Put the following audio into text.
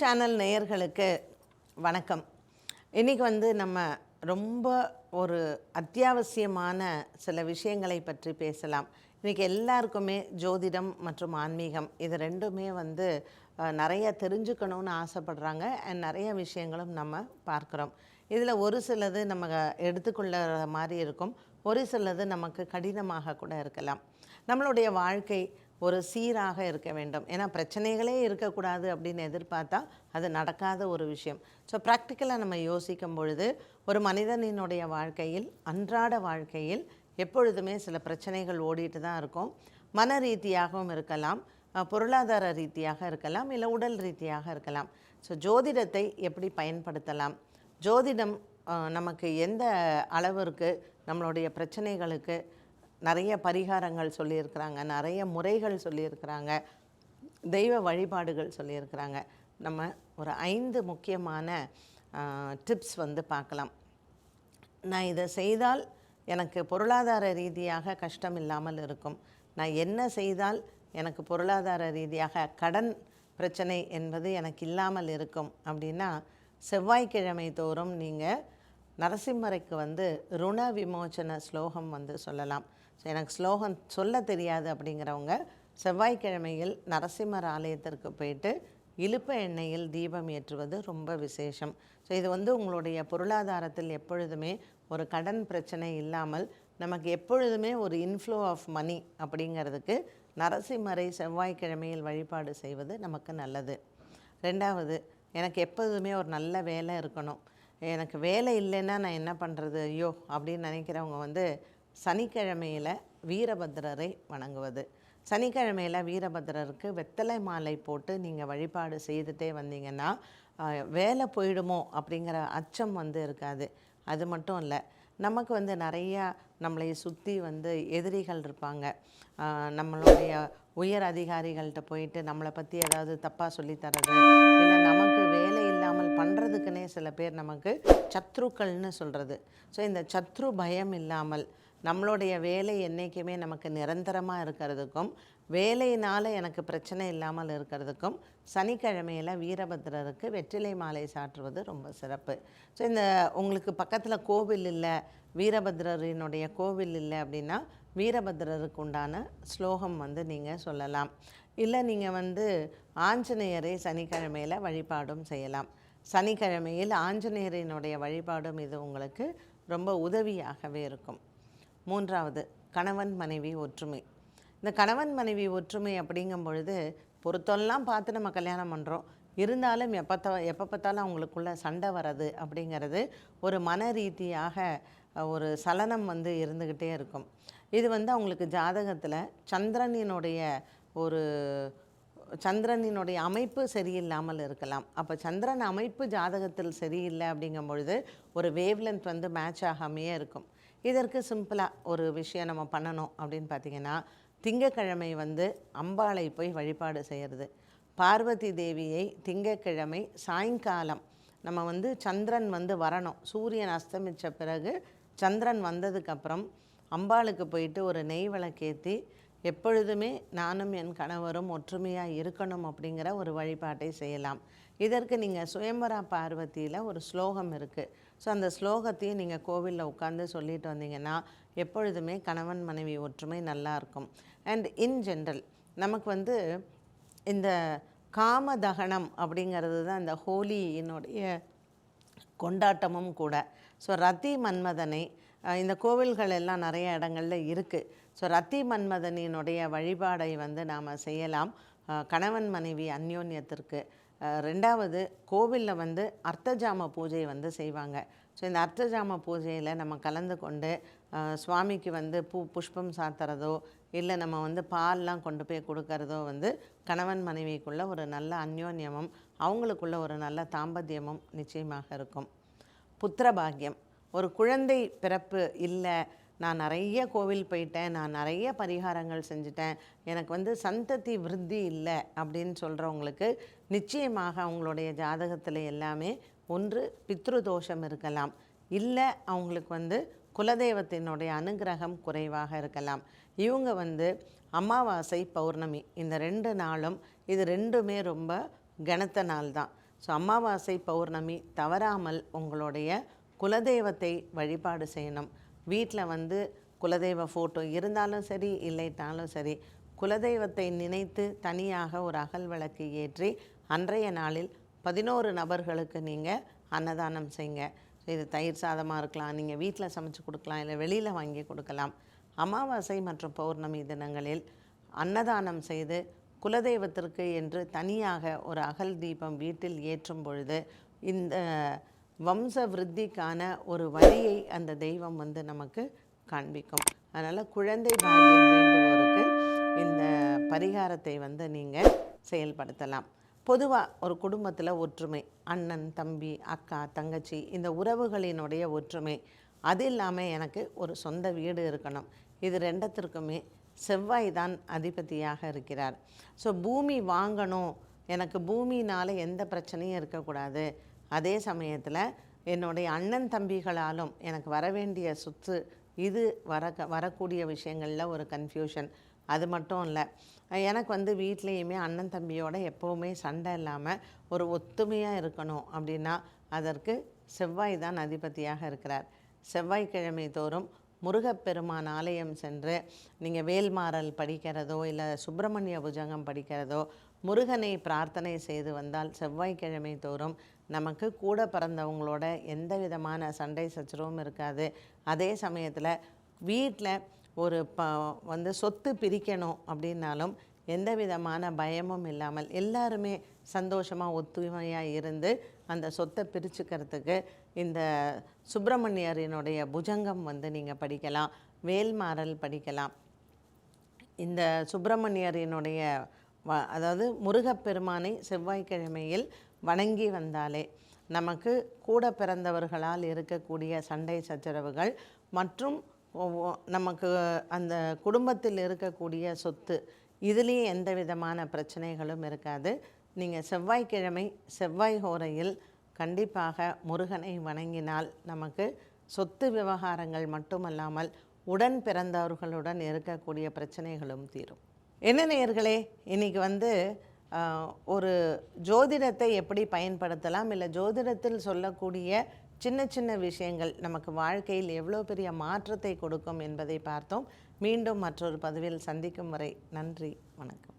Channel நேயர்களுக்கு வணக்கம். இன்றைக்கி வந்து நம்ம ரொம்ப ஒரு அத்தியாவசியமான சில விஷயங்களை பற்றி பேசலாம். இன்றைக்கி எல்லாருக்குமே ஜோதிடம் மற்றும் ஆன்மீகம் இது ரெண்டுமே வந்து நிறைய தெரிஞ்சுக்கணும்னு ஆசைப்படுறாங்க. அண்ட் நிறைய விஷயங்களும் நம்ம பார்க்குறோம். இதில் ஒரு சிலது நம்ம எடுத்துக்கொள்ள மாதிரி இருக்கும். ஒரு சிலது நமக்கு கடினமாக கூட இருக்கலாம். நம்மளுடைய வாழ்க்கை ஒரு சீராக இருக்க வேண்டும். ஏன்னா பிரச்சனைகளே இருக்கக்கூடாது அப்படின்னு எதிர்பார்த்தா அது நடக்காத ஒரு விஷயம். ஸோ ப்ராக்டிக்கலாக நம்ம யோசிக்கும் பொழுது ஒரு மனிதனினுடைய வாழ்க்கையில் அன்றாட வாழ்க்கையில் எப்பொழுதுமே சில பிரச்சனைகள் ஓடிட்டு தான் இருக்கும். மன ரீதியாகவும் இருக்கலாம் பொருளாதார ரீதியாக இருக்கலாம் இல்லை உடல் ரீதியாக இருக்கலாம். ஸோ ஜோதிடத்தை எப்படி பயன்படுத்தலாம்? ஜோதிடம் நமக்கு எந்த அளவிற்கு நம்மளுடைய பிரச்சனைகளுக்கு நிறைய பரிகாரங்கள் சொல்லியிருக்கிறாங்க நிறைய முறைகள் சொல்லியிருக்கிறாங்க தெய்வ வழிபாடுகள் சொல்லியிருக்கிறாங்க. நம்ம ஒரு ஐந்து முக்கியமான டிப்ஸ் வந்து பார்க்கலாம். நான் இதை செய்தால் எனக்கு பொருளாதார ரீதியாக கஷ்டம் இல்லாமல் இருக்கும். நான் என்ன செய்தால் எனக்கு பொருளாதார ரீதியாக கடன் பிரச்சனை என்பது எனக்கு இல்லாமல் இருக்கும் அப்படின்னா செவ்வாய்க்கிழமை தோறும் நீங்கள் நரசிம்மரைக்கு வந்து ருண விமோச்சன ஸ்லோகம் வந்து சொல்லலாம். ஸோ எனக்கு ஸ்லோகம் சொல்ல தெரியாது அப்படிங்கிறவங்க செவ்வாய்க்கிழமையில் நரசிம்மர் ஆலயத்திற்கு போயிட்டு இழுப்ப எண்ணெயில் தீபம் ஏற்றுவது ரொம்ப விசேஷம். ஸோ இது வந்து உங்களுடைய பொருளாதாரத்தில் எப்பொழுதுமே ஒரு கடன் பிரச்சனை இல்லாமல் நமக்கு எப்பொழுதுமே ஒரு இன்ஃப்ளோ ஆஃப் மணி அப்படிங்கிறதுக்கு நரசிம்மரை செவ்வாய்க்கிழமையில் வழிபாடு செய்வது நமக்கு நல்லது. ரெண்டாவது எனக்கு எப்போதுமே ஒரு நல்ல வேலை இருக்கணும். எனக்கு வேலை இல்லைன்னா நான் என்ன பண்ணுறது ஐயோ அப்படின்னு நினைக்கிறவங்க வந்து சனிக்கிழமையில் வீரபத்திரரை வணங்குவது. சனிக்கிழமையில் வீரபத்திரருக்கு வெத்தலை மாலை போட்டு நீங்கள் வழிபாடு செய்துட்டே வந்தீங்கன்னா வேலை போயிடுமோ அப்படிங்கிற அச்சம் வந்து இருக்காது. அது மட்டும் இல்லை நமக்கு வந்து நிறையா நம்மளை சுற்றி வந்து எதிரிகள் இருப்பாங்க. நம்மளுடைய உயர் அதிகாரிகள்கிட்ட போயிட்டு நம்மளை பற்றி ஏதாவது தப்பாக சொல்லித்தரது இல்லை நமக்கு வேலை இல்லாமல் பண்ணுறதுக்குன்னே சில பேர் நமக்கு சத்ருக்கள்னு சொல்கிறது ஸோ இந்த சத்ரு பயம் இல்லாமல் நம்மளுடைய வேலை என்றைக்குமே நமக்கு நிரந்தரமாக இருக்கிறதுக்கும் வேலையினால் எனக்கு பிரச்சனை இல்லாமல் இருக்கிறதுக்கும் சனிக்கிழமையில் வீரபத்திரருக்கு வெற்றிலை மாலை சாற்றுவது ரொம்ப சிறப்பு. ஸோ இந்த உங்களுக்கு பக்கத்தில் கோவில் இல்லை வீரபத்திரரினுடைய கோவில் இல்லை அப்படின்னா வீரபத்திரருக்கு உண்டான ஸ்லோகம் வந்து நீங்கள் சொல்லலாம். இல்லை நீங்கள் வந்து ஆஞ்சநேயரை சனிக்கிழமையில் வழிபாடும் செய்யலாம். சனிக்கிழமையில் ஆஞ்சநேயரினுடைய வழிபாடும் இது உங்களுக்கு ரொம்ப உதவியாகவே இருக்கும். மூன்றாவது கணவன் மனைவி ஒற்றுமை. இந்த கணவன் மனைவி ஒற்றுமை அப்படிங்கும் பொழுது பொறுத்தெல்லாம் பார்த்து நம்ம கல்யாணம் பண்ணுறோம் இருந்தாலும் எப்போ எப்போ பார்த்தாலும் அவங்களுக்குள்ள சண்டை வர்றது அப்படிங்கிறது ஒரு மன ரீதியாக ஒரு சலனம் வந்து இருந்துக்கிட்டே இருக்கும். இது வந்து அவங்களுக்கு ஜாதகத்தில் சந்திரனினுடைய ஒரு சந்திரனினுடைய அமைப்பு சரியில்லாமல் இருக்கலாம். அப்போ சந்திரன் அமைப்பு ஜாதகத்தில் சரியில்லை அப்படிங்கும் பொழுது ஒரு வேவ்லென்த் வந்து மேட்ச் ஆகாமையே இருக்கும். இதற்கு சிம்பிளாக ஒரு விஷயம் நம்ம பண்ணணும் அப்படின்னு பார்த்தீங்கன்னா திங்கக்கிழமை வந்து அம்பாளை போய் வழிபாடு செய்கிறது பார்வதி தேவியை திங்கக்கிழமை சாயங்காலம் நம்ம வந்து சந்திரன் வந்து வரணும். சூரியன் அஸ்தமித்த பிறகு சந்திரன் வந்ததுக்கப்புறம் அம்பாளுக்கு போயிட்டு ஒரு நெய் விளக்கேற்றி எப்பொழுதுமே நானும் என் கணவரும் ஒற்றுமையாக இருக்கணும் அப்படிங்கிற ஒரு வழிபாட்டை செய்யலாம். இதற்கு நீங்கள் சுயம்பரா பார்வதியில் ஒரு ஸ்லோகம் இருக்குது ஸோ அந்த ஸ்லோகத்தையும் நீங்கள் கோவிலில் உட்காந்து சொல்லிட்டு வந்தீங்கன்னா எப்பொழுதுமே கணவன் மனைவி ஒற்றுமை நல்லா இருக்கும். அண்ட் இன் ஜென்ரல் நமக்கு வந்து இந்த காமதகனம் அப்படிங்கிறது தான் இந்த ஹோலியினுடைய கொண்டாட்டமும் கூட. ஸோ ரத்தி மன்மதனை இந்த கோவில்கள் எல்லாம் நிறைய இடங்கள்ல இருக்குது ஸோ ரத்தி மன்மதனினுடைய வழிபாடை வந்து நாம் செய்யலாம். கணவன் மனைவி அந்யோன்யத்திற்கு. ரெண்டாவது கோவிலில் வந்து அர்த்தஜாம பூஜை வந்து செய்வாங்க. ஸோ இந்த அர்த்தஜாம பூஜையில் நம்ம கலந்து கொண்டு சுவாமிக்கு வந்து பூ புஷ்பம் சாத்துறதோ இல்லை நம்ம வந்து பால்லாம் கொண்டு போய் கொடுக்கறதோ வந்து கணவன் மனைவிக்குள்ள ஒரு நல்ல அந்யோன்யமும் அவங்களுக்குள்ள ஒரு நல்ல தாம்பத்தியமும் நிச்சயமாக இருக்கும். புத்திர பாக்கியம் ஒரு குழந்தை பிறப்பு இல்லை நான் நிறைய கோவில் போயிட்டேன் நான் நிறைய பரிகாரங்கள் செஞ்சுட்டேன் எனக்கு வந்து சந்ததி விருத்தி இல்லை அப்படின்னு சொல்கிறவங்களுக்கு நிச்சயமாக அவங்களுடைய ஜாதகத்தில் எல்லாமே ஒன்று பித்ரு தோஷம் இருக்கலாம். இல்லை அவங்களுக்கு வந்து குலதெய்வத்தினுடைய அனுகிரகம் குறைவாக இருக்கலாம். இவங்க வந்து அமாவாசை பௌர்ணமி இந்த ரெண்டு நாளும் இது ரெண்டுமே ரொம்ப கனத்த நாள் தான். ஸோ அமாவாசை பௌர்ணமி தவறாமல் உங்களுடைய குலதெய்வத்தை வழிபாடு செய்யணும். வீட்டில் வந்து குலதெய்வ ஃபோட்டோ இருந்தாலும் சரி இல்லைட்டாலும் சரி குலதெய்வத்தை நினைத்து தனியாக ஒரு அகல் விளக்கு ஏற்றி அன்றைய நாளில் பதினோரு நபர்களுக்கு நீங்கள் அன்னதானம் செய்யுங்க இது தயிர் சாதமாக இருக்கலாம் நீங்கள் வீட்டில் சமைச்சு கொடுக்கலாம் இல்லை வெளியில் வாங்கி கொடுக்கலாம். அமாவாசை மற்றும் பௌர்ணமி தினங்களில் அன்னதானம் செய்து குலதெய்வத்திற்கு என்று தனியாக ஒரு அகல் தீபம் வீட்டில் ஏற்றும் பொழுது இந்த வம்ச விருத்திக்கான ஒரு வழியை அந்த தெய்வம் வந்து நமக்கு காண்பிக்கும். அதனால் குழந்தை பாக்கியம் வேண்டுவோருக்கு இந்த பரிகாரத்தை வந்து நீங்கள் செயல்படுத்தலாம். பொதுவாக ஒரு குடும்பத்தில் ஒற்றுமை அண்ணன் தம்பி அக்கா தங்கச்சி இந்த உறவுகளினுடைய ஒற்றுமை அது இல்லாமல் எனக்கு ஒரு சொந்த வீடு இருக்கணும். இது ரெண்டத்திற்குமே செவ்வாய் தான் அதிபதியாக இருக்கிறார். ஸோ பூமி வாங்கணும். எனக்கு பூமினால் எந்த பிரச்சனையும் இருக்கக்கூடாது. அதே சமயத்தில் என்னுடைய அண்ணன் தம்பிகளாலும் எனக்கு வர வேண்டிய சொத்து இது வர வரக்கூடிய விஷயங்களில் ஒரு கன்ஃபியூஷன் அது மட்டும் இல்லை. எனக்கு வந்து வீட்லேயுமே அண்ணன் தம்பியோட எப்போவுமே சண்டை இல்லாமல் ஒரு ஒத்துமையாக இருக்கணும் அப்படின்னா அதற்கு செவ்வாய் தான் அதிபதியாக இருக்கிறார். செவ்வாய்க்கிழமை தோறும் முருகப்பெருமான் ஆலயம் சென்று நீங்கள் வேல்மாறல் படிக்கிறதோ இல்லை சுப்பிரமணிய புஜங்கம் படிக்கிறதோ முருகனை பிரார்த்தனை செய்து வந்தால் செவ்வாய்க்கிழமை தோறும் நமக்கு கூட பிறந்தவங்களோட எந்த விதமான சண்டை சச்சரவும் இருக்காது. அதே சமயத்தில் வீட்டில் ஒரு ப வந்து சொத்து பிரிக்கணும் அப்படின்னாலும் எந்த விதமான பயமும் இல்லாமல் எல்லாருமே சந்தோஷமாக ஒத்துமையாக இருந்து அந்த சொத்தை பிரிச்சுக்கிறதுக்கு இந்த சுப்பிரமணியரினுடைய புஜங்கம் வந்து நீங்கள் படிக்கலாம் வேல்மாறல் படிக்கலாம். இந்த சுப்பிரமணியரினுடைய வ அதாவது முருகப்பெருமானை செவ்வாய்க்கிழமையில் வணங்கி வந்தாலே நமக்கு கூட பிறந்தவர்களால் இருக்கக்கூடிய சண்டை சச்சரவுகள் மற்றும் ஒவ்வொ- நமக்கு அந்த குடும்பத்தில் இருக்கக்கூடிய சொத்து இதுலேயும் எந்த விதமான பிரச்சனைகளும் இருக்காது. நீங்கள் செவ்வாய்க்கிழமை செவ்வாய் ஹோரையில் கண்டிப்பாக முருகனை வணங்கினால் நமக்கு சொத்து விவகாரங்கள் மட்டுமல்லாமல் உடன் பிறந்தவர்களுடன் இருக்கக்கூடிய பிரச்சனைகளும் தீரும். என்ன நேயர்களே இன்னைக்கு வந்து ஒரு ஜோதிடத்தை எப்படி பயன்படுத்தலாம்? இல்லை ஜோதிடத்தில் சொல்லக்கூடிய சின்ன சின்ன விஷயங்கள் நமக்கு வாழ்க்கையில் எவ்வளோ பெரிய மாற்றத்தை கொடுக்கும் என்பதை பார்த்தோம். மீண்டும் மற்றொரு பதிவில் சந்திக்கும் வரை நன்றி வணக்கம்.